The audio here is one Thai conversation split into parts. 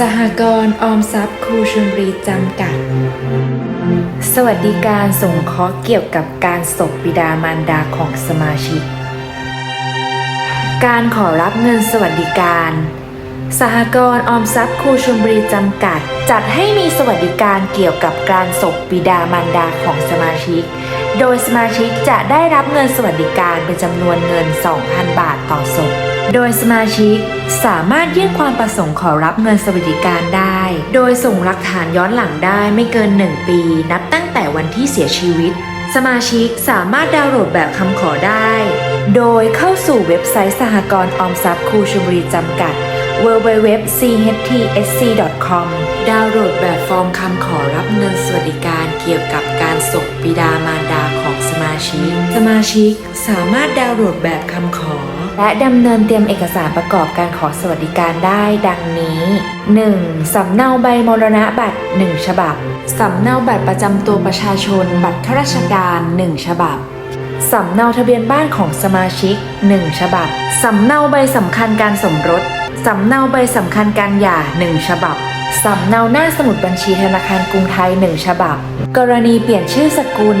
สหกรณ์ออมทรัพย์ครูชลบุรีจำกัด สวัสดิการสงเคราะห์เกี่ยวกับการศพบิดามารดาของสมาชิก การขอรับเงินสวัสดิการ สหกรณ์ออมทรัพย์ครูชลบุรีจำกัด จัดให้มีสวัสดิการเกี่ยวกับการศพบิดามารดาของสมาชิก โดยสมาชิกจะได้รับเงินสวัสดิการเป็นจำนวนเงิน 2,000 บาทต่อศพโดยสมาชิก สามารถยื่นความประสงค์ขอรับเงินสวัสดิการได้ โดยส่งหลักฐานย้อนหลังได้ไม่เกิน 1 ปี นับตั้งแต่วันที่เสียชีวิต สมาชิกสามารถดาวน์โหลดแบบคำขอได้ โดยเข้าสู่เว็บไซต์สหกรณ์ออมทรัพย์ครูชลบุรีจำกัด www.chtsc.com ดาวน์โหลดแบบฟอร์มคำขอรับเงินสวัสดิการเกี่ยวกับการส่งบิดามารดาของสมาชิก สมาชิกสามารถดาวน์โหลดแบบคำขอ และดำเนินเตรียมเอกสารประกอบการขอสวัสดิการได้ดังนี้ 1. สำเนาใบมรณะบัตร 1 ฉบับ สำเนาบัตรประจำตัวประชาชน บัตรข้าราชการ 1 ฉบับ สำเนาทะเบียนบ้านของสมาชิก 1 ฉบับ สำเนาใบสำคัญการสมรส สำเนาใบสำคัญการหย่า 1 ฉบับสำเนาหน้าสมุดบัญชีธนาคารกรุงไทย 1 ฉบับ กรณีเปลี่ยนชื่อสกุล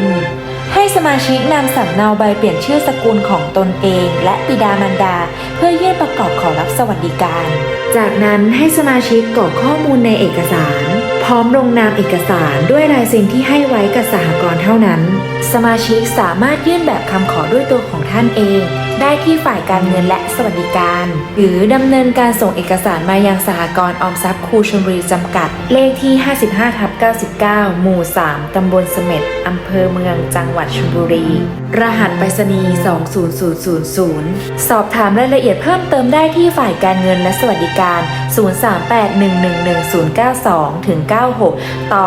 ให้สมาชิกนำสำเนาใบเปลี่ยนชื่อสกุลของตนเอง และบิดามารดา เพื่อยื่นประกอบขอรับสวัสดิการ จากนั้นให้สมาชิกกรอกข้อมูลในเอกสาร พร้อมลงนามเอกสารด้วยลายเซ็นที่ให้ไว้กับสหกรณ์เท่านั้น สมาชิกสามารถยื่นแบบคำขอด้วยตัวของท่านเอง ได้ที่ฝ่ายการเงินและสวัสดิการ หรือดำเนินการส่งเอกสารมายังสหกรณ์ออมทรัพย์ครูชลบุรีจำกัด เลขที่ 55ทับ99 หมู่ 3 ตำบลเสม็ดอำเภอเมืองจังหวัดชลบุรี รหัสไปรษณีย์ 20000 สอบถามรายละเอียดเพิ่มเติมได้ที่ฝ่ายการเงินและสวัสดิการ 038111092ถึง96 ต่อ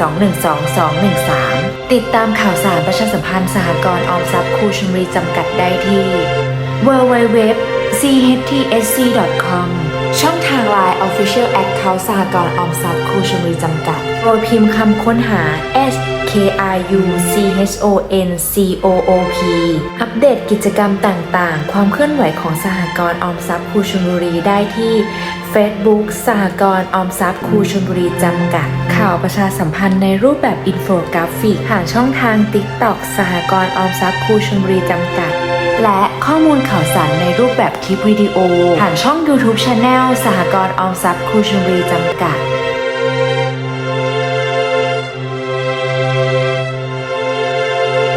211212213 ติดตามข่าวสารประชาสัมพันธ์สหกรณ์ออมทรัพย์ครูชลบุรีจำกัดได้ที่ www.chtsc.com ช่องทาง Line Official Account สหกรณ์ออมทรัพย์ครูชลบุรีจำกัด โดยพิมพ์คำค้นหา S K R U C H O N C O O P อัปเดตกิจกรรมต่างๆ ความเคลื่อนไหวของสหกรณ์ออมทรัพย์ครูชลบุรีได้ที่ Facebook สหกรณ์ออมทรัพย์ครูชลบุรีจำกัด ข่าวประชาสัมพันธ์ในรูปแบบอินโฟกราฟิกผ่านช่องทาง TikTok สหกรณ์ออมทรัพย์ครูชลบุรีจำกัด และข้อมูลข่าวสารในรูปแบบคลิปวิดีโอผ่านช่อง YouTube Channel สหกรณ์ออมทรัพย์คูชุมรีจำกัด